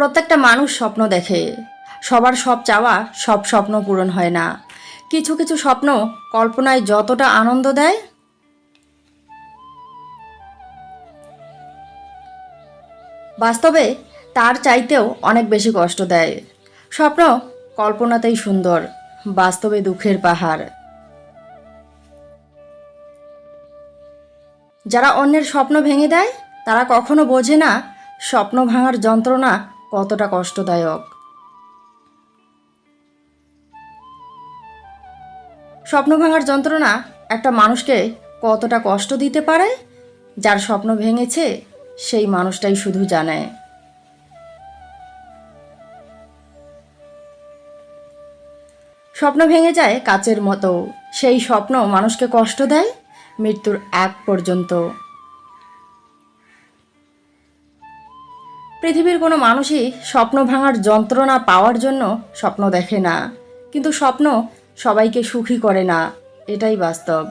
প্রত্যেকটা মানুষ স্বপ্ন দেখে। সবার সব চাওয়া, সব স্বপ্ন পূরণ হয় না। কিছু কিছু স্বপ্ন কল্পনায় যতটা আনন্দ দেয়, বাস্তবে তার চাইতেও অনেক বেশি কষ্ট দেয়। স্বপ্ন কল্পনাতেই সুন্দর, বাস্তবে দুঃখের পাহাড়। যারা অন্যের স্বপ্ন ভেঙে দেয়, তারা কখনো বোঝে না, স্বপ্ন ভাঙার যন্ত্রণা কতটা কষ্টদায়ক। স্বপ্ন ভাঙার যন্ত্রণা একটা মানুষকে কতটা কষ্ট দিতে পারে? যার স্বপ্ন ভেঙেছে, সেই মানুষটাই শুধু জানে। স্বপ্ন ভেঙে যায় কাচের মতো। সেই স্বপ্ন মানুষকে কষ্ট দেয় মৃত্যুর আগ পর্যন্ত। পৃথিবীর কোনো মানুষই স্বপ্ন ভাঙার যন্ত্রণা পাওয়ার জন্য স্বপ্ন দেখে না। কিন্তু স্বপ্ন সবাইকে সুখী করে না। এটাই বাস্তব।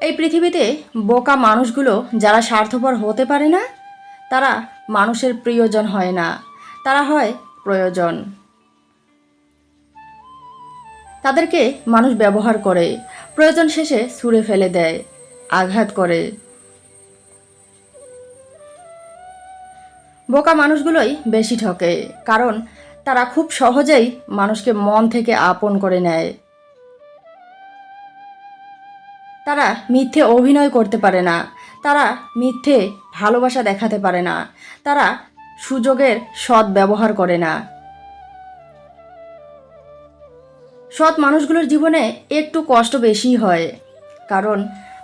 এই পৃথিবীতে বোকা মানুষগুলো যারা স্বার্থপর হতে পারে না, তারা মানুষের প্রিয়জন হয় না। তারা হয় প্রয়োজন। তাদেরকে মানুষ ব্যবহার করে। প্রয়োজন শেষে ছুঁড়ে ফেলে দেয়। আঘাত করে। বোকা মানুষগুলোই বেশি ঠকে, কারণ তারা খুব সহজেই মানুষকে মন থেকে আপন করে নেয়। তারা মিথ্যে অভিনয় করতে পারে না, তারা মিথ্যে ভালোবাসা দেখাতে পারে না, তারা সুযোগের সৎ ব্যবহার করে না। সৎ মানুষগুলোর জীবনে একটু কষ্ট বেশি হয়, কারণ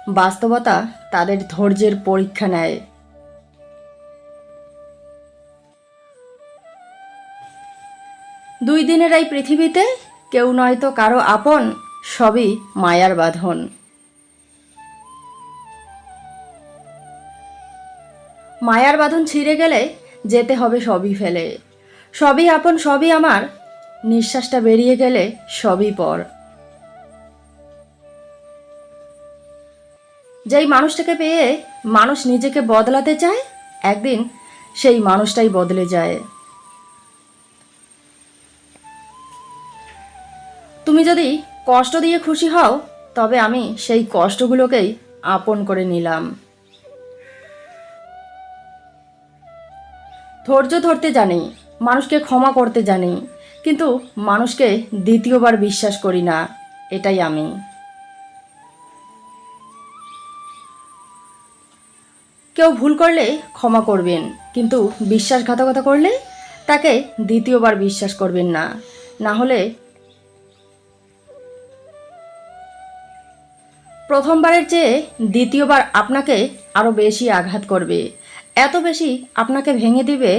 বাস্তবতা তাদের ধৈর্যের পরীক্ষা নেয়। দুই দিনের এই পৃথিবীতে কেউ নয়তো কারও আপন, সবই মায়ার বাঁধন। মায়ার বাঁধন ছিঁড়ে গেলে যেতে হবে সবই ফেলে। সবই আপন, সবই আমার। নিঃশ্বাসটা বেরিয়ে গেলে সবই পর। যেই মানুষটাকে পেয়ে মানুষ নিজেকে বদলাতে চায়, একদিন সেই মানুষটাই বদলে যায়। তুমি যদি কষ্ট দিয়ে খুশি হও, তবে আমি সেই কষ্টগুলোকেই আপন করে নিলাম। ধৈর্য ধরতে জানি, মানুষকে ক্ষমা করতে জানি, কিন্তু মানুষকে দ্বিতীয়বার বিশ্বাস করি না, এটাই আমি। কেউ ভুল করলে ক্ষমা করবেন, কিন্তু বিশ্বাসঘাতকতা করলে তাকে দ্বিতীয়বার বিশ্বাস করবেন না। না হলে প্রথমবারের চেয়ে দ্বিতীয়বার আপনাকে আরও বেশি আঘাত করবে। এত বেশি আপনাকে ভেঙে দিবে,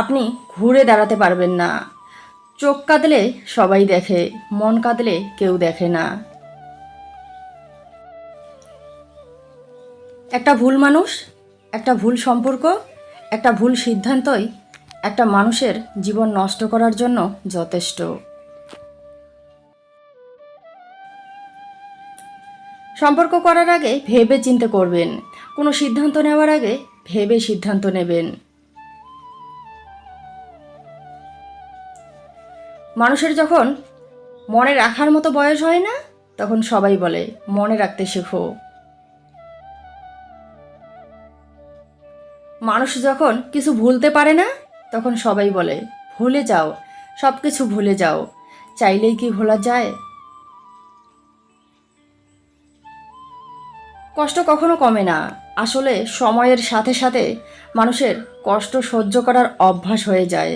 আপনি ঘুরে দাঁড়াতে পারবেন না। চোখ কাঁদলে সবাই দেখে, মন কাঁদলে কেউ দেখে না। একটা ভুল মানুষ, একটা ভুল সম্পর্ক, একটা ভুল সিদ্ধান্তই একটা মানুষের জীবন নষ্ট করার জন্য যথেষ্ট। সম্পর্ক করার আগে ভেবে চিন্তে করবেন। কোনো সিদ্ধান্ত নেওয়ার আগে ভেবে সিদ্ধান্ত নেবেন। মানুষের যখন মনে রাখার মতো বয়স হয় না, তখন সবাই বলে, মনে রাখতে শেখো। মানুষ যখন কিছু ভুলতে পারে না, তখন সবাই বলে, ভুলে যাও সব কিছু ভুলে যাও। চাইলেই কি ভোলা যায়? কষ্ট কখনো কমে না। আসলে সময়ের সাথে সাথে মানুষের কষ্ট সহ্য করার অভ্যাস হয়ে যায়।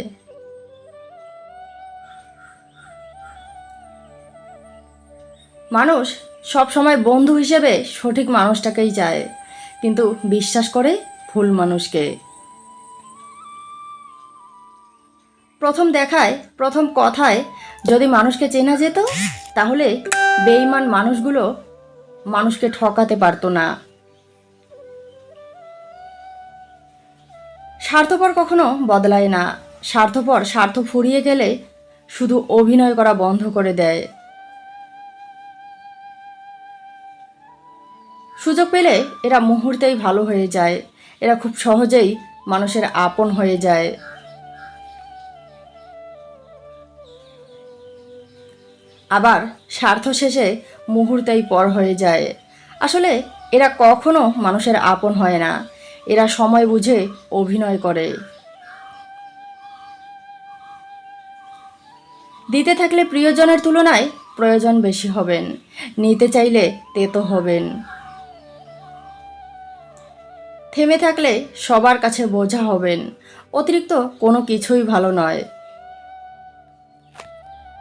মানুষ সব সময় বন্ধু হিসেবে সঠিক মানুষটাকেই চায়। কিন্তু বিশ্বাস করে ভুল মানুষকে। প্রথম দেখায়, প্রথম কথায় যদি মানুষকে চেনা যেত, তাহলে বেইমান মানুষগুলো মানুষকে ঠকাতে পারতো না। স্বার্থপর কখনো বদলায় না। স্বার্থপর স্বার্থ ফুরিয়ে গেলে শুধু অভিনয় করা বন্ধ করে দেয়। সুযোগ পেলে এরা মুহূর্তেই ভালো হয়ে যায়। এরা খুব সহজেই মানুষের আপন হয়ে যায়। আবার স্বার্থ শেষে মুহূর্তেই পর হয়ে যায়। আসলে এরা কখনো মানুষের আপন হয় না। এরা সময় বুঝে অভিনয় করে। দিতে থাকলে প্রিয়জনের তুলনায় প্রয়োজন বেশি হবেন। নিতে চাইলে তেতো হবেন। থেমে থাকলে সবার কাছে বোঝা হবেন। অতিরিক্ত কোনো কিছুই ভালো নয়।